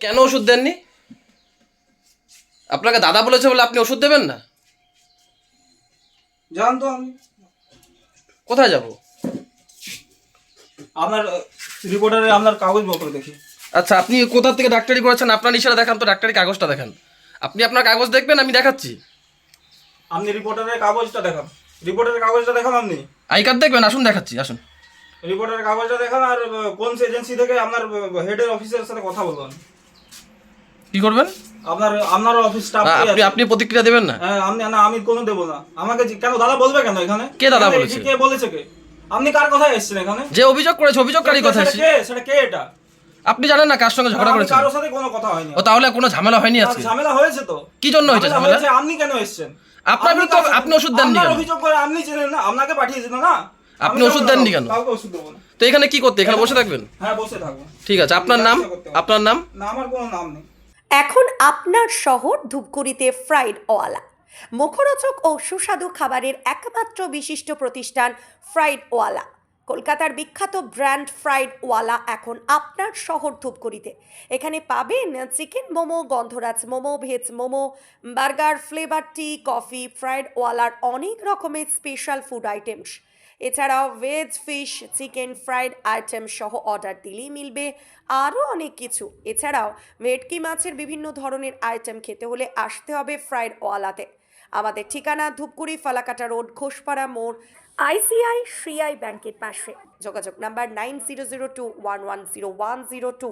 কেন ওষুধ দেননি? আপনাকে দাদা বলেছে বলে আপনি ওষুধ দেবেন না? জানতো আমি। কোথায় যাব? আপনার রিপোর্টারে আপনার কাগজ কাগজপত্র দেখি। আচ্ছা আপনি কোথা থেকে ডাক্তারি করেছেন? আপনার ইশারা দেখান তো ডাক্তারি কাগজটা দেখান। আপনি আপনার কাগজ দেখবেন আমি দেখাচ্ছি। আপনি রিপোর্টারের কাগজটা দেখান। রিপোর্টারের কাগজটা দেখান আপনি। আই কার্ড দেখবেন? আসুন দেখাচ্ছি আসুন। রিপোর্টারের কাগজটা দেখান আর কোন এজেন্সি থেকে আপনার হেডের অফিসের সাথে কথা বলবেন কি করবেন? আপনার আপনার অফিস স্টাফ আ, আপনি আপনি প্রতিক্রিয়া দেবেন না? হ্যাঁ আমি না আমি কোনো দেবো না। আমাকে কেন দাদা বলবে কেন এখানে? কে দাদা বলেছে? কে বলেছে কে? আপনি কার কথায় এসেছেন এখানে? যে অভিযোগ করেছে অভিযোগকারী কথা এসেছি। কে সেটা কে এটা? আপনি জানেন না কার সঙ্গে ঝগড়া আমি করেছেন? কারোর সাথে কোনো কথা হয়নি। ও তাহলে কোনো ঝামেলা হয়নি আজকে? ঝামেলা হয়েছে তো। কি জন্য হয়েছে ঝামেলা আপনি কেন এসেছেন? আপনার আপনি বিরুদ্ধে আপনি ওষুধ দেননি আপনার কেন? অভিযোগ করে আপনি চেনেন না আপনাকে পাঠিয়ে পাঠিয়েছেন না? আপনি ওষুধ দেননি কেন? কাউকে ওষুধ দেবো না? তো এখানে কি করতে? এখানে বসে থাকবেন? হ্যাঁ বসে থাকব। ঠিক আছে আপনার নাম? আপনার নাম? না আমার কোনো নাম নেই। এখন আপনার শহর ধূপগুড়িতে ফ্রাইড ওয়ালা। মুখরোচক ও সুস্বাদু খাবারের একমাত্র বিশিষ্ট প্রতিষ্ঠান ফ্রাইড ওয়ালা। কলকাতার বিখ্যাত ব্র্যান্ড ফ্রাইড ওয়ালা এখন আপনার শহর ধূপগুড়িতে। এখানে পাবেন চিকেন মোমো, গন্ধরাজ momo, veg momo burger flavour tea coffee fried ওয়ালার অনেক রকমের স্পেশাল ফুড আইটেমস এছাড়াও veg fish chicken fried item সহ অর্ডার দিলেই মিলবে। আরও অনেক কিছু। এছাড়াও ভেটকি মাছের বিভিন্ন ধরনের আইটেম খেতে হলে আসতে হবে ফ্রাইড ওয়ালাতে আমাদের ঠিকানা ধূপগুড়ি, ফালাকাটা রোড, ঘোষপাড়া মোড় আইসিআই শ্রিয়াই ব্যাংকের পাশে। যোগাযোগ number nine zero zero two one one zero one zero two